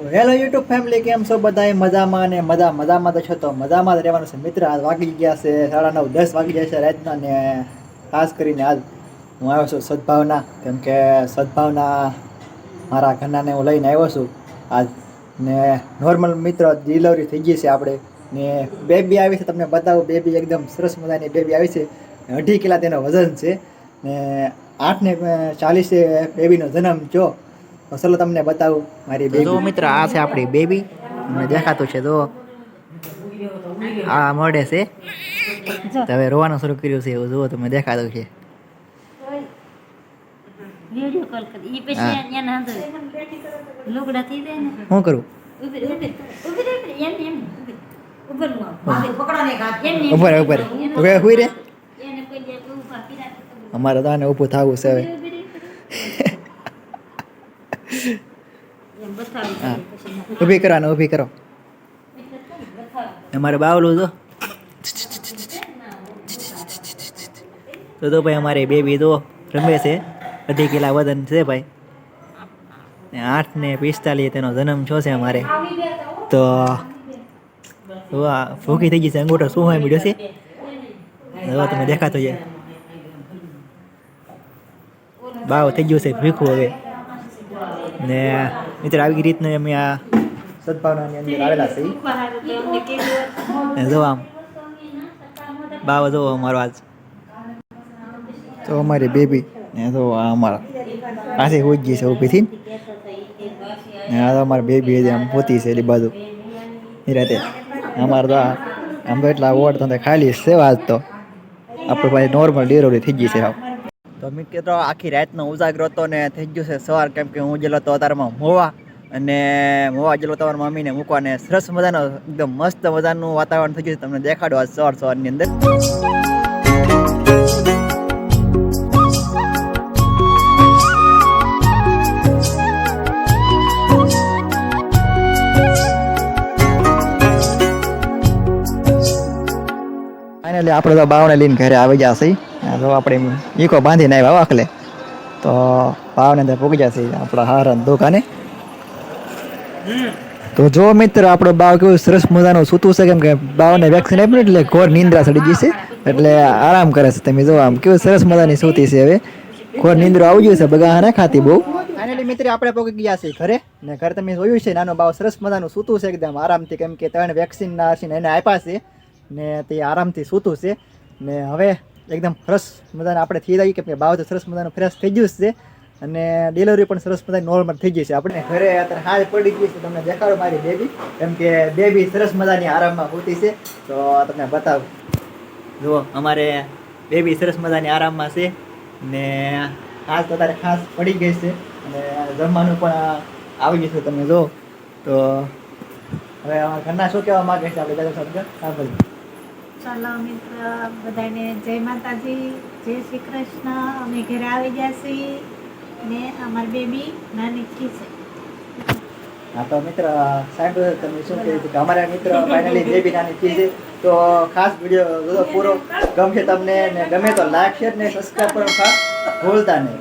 Hello YouTube family, કેમ છો બધાય? મજામાં અને મજા, મજામાં તો છો તો મજામાં જ રહેવાનું છે. મિત્ર, આજ વાગી ગયા છે, સાડા નવ, દસ વાગી ગયા છે રાતના ને ખાસ કરીને આજ હું આવ્યો છું સદભાવના. કેમ કે સદભાવના મારા ઘરનાને હું લઈને આવ્યો છું. આજ ને નોર્મલ મિત્ર ડિલિવરી થઈ ગઈ છે આપણે. ને બેબી આવી છે, તમને બતાવું બેબી એકદમ સરસ મજાની બેબી આવી છે. અઢી કિલા તેનો વજન છે. ને આઠ ને ચાલીસે બેબીનો જન્મ જો તો ચલો તમને બતાવું મારી બેબી જો મિત્ર આ છે આપણી બેબી તમને દેખાતું છે જો. આ મળે છે. તો હવે રોવાનું શરૂ કર્યું છે એવું જુઓ તમને દેખાતું છે. શું કરું. હુઈ ઊભા કર્યા તો ઊભી અમારે તો આને ઊભું થવું છે હવે. હા. ઊભી કરવાનો ઊભી કરો. અમારે બાવલું જો. તો તો ભાઈ અમારે બેબી તો રમે છે. અઢી કિલા વજન છે ભાઈ. ને આઠ ને પિસ્તાલીસ તેનો જન્મ છો છે અમારે. તો ભૂખી થઈ ગઈ છે અંગૂઠો. શું હોય મળ્યો છે? હવે તમે દેખાતો છે બાવ થઈ ગયું છે ભીખું હવે. ને મિત્ર આવી રીતનું અમે આ સદભાવનાની અંદર આવેલા છે ઈ. ઊભા હારું તો અમને કેવી વાત. ને જો આમ બાવ જો અમારો આજ તો અમારી બેબી ને તો આ અમારા પાસે હોઈ ગઈ છે ઊભીથી ને આ તો અમારી બેબી આમ પોતી છે એલી બાજુ. એ રાતે અમારે તો આમ તો એટલા વોર્ડ તો ખાલી છે આજ તો. આપણે પાસે નોર્મલ ડિલિવરી થઈ ગઈ છે હાવ તો મિત્રો, આખી રાતનો ઉજાગરો હતો ને થઈ ગયું છે સવાર, કેમ કે હું જેલો તો અતારમાં મોવા અને મોવા જેલો તમારા મમ્મીને મૂકવા ને સરસ મજાનો, એકદમ મસ્ત મજાનું વાતાવરણ થઈ ગયું છે. તમને દેખાડો આજ સવાર સવારની અંદર. ફાઇનલી આપણે તો બાવને લઈને ઘરે આવી જશે તો આપણે ઈકો બાંધીને આવ્યા વાકલે તો બાવને અંદર પૂગી જશે આપણા હારા દુકાને. તો જો મિત્ર, આપણો બાવ કેવું સરસ મજાનું સૂતું છે, કેમ કે બાવને વેક્સિન આપ્યું એટલે ઘોર નિંદ્રા ચડી ગઈ છે. એટલે આરામ કરે છે તમે જો આમ, કેવું સરસ મજાની સૂતી છે હવે. ઘોર નિંદ્રો આવી ગયું છે બગા ને ખાતી બહુ. ફાઇનલી મિત્ર, આપણે પહોંચી ગયા છે ઘરે. ને ઘરે તમે જોયું છે, નાનો બાવ સરસ મજાનું સૂતું છે, એકદમ આરામથી, કેમ કે ત્રણ વેક્સિન ના છે એને આપ્યા છે. ને તે આરામથી સૂતું છે. ને હવે એકદમ ફ્રેશ મજાને આપણે થઈ જાય કે ભાવ તો સરસ મજાનું ફ્રેશ થઈ ગયું છે. અને ડિલિવરી પણ સરસ મજાની નોર્મલ થઈ ગઈ છે. આપણે ઘરે અત્યારે હાલ પડી ગઈ છે. તમને દેખાડો મારી બેબી કેમ કે બેબી સરસ મજાની આરામમાં હોતી છે. તો તમને બતાવું. જુઓ, અમારે બેબી સરસ મજાની આરામમાં છે. ને ખાસ તો તારે ખાસ પડી ગઈ છે. અને જમવાનું પણ આવી ગયું છે. તમે જુઓ. તો હવે ઘરના શું કહેવા માંગે છે? આપણે બધા શબ્દ સાંભળીએ ચાલો મિત્ર બધાને જય માતાજી, જય શ્રી કૃષ્ણ. અમે ઘરે આવી ગયા છીએ ને અમારી બેબી નાની છે. હા, તો મિત્ર સાહેબ તમે શું કહ્યું કે અમારા મિત્ર ફાઇનલી બેબી નાની છે. તો ખાસ વીડિયો પૂરો ગમશે તમને ને ગમે તો લાઈક શેર ને સબસ્ક્રાઈબ પણ ભૂલતા નહીં.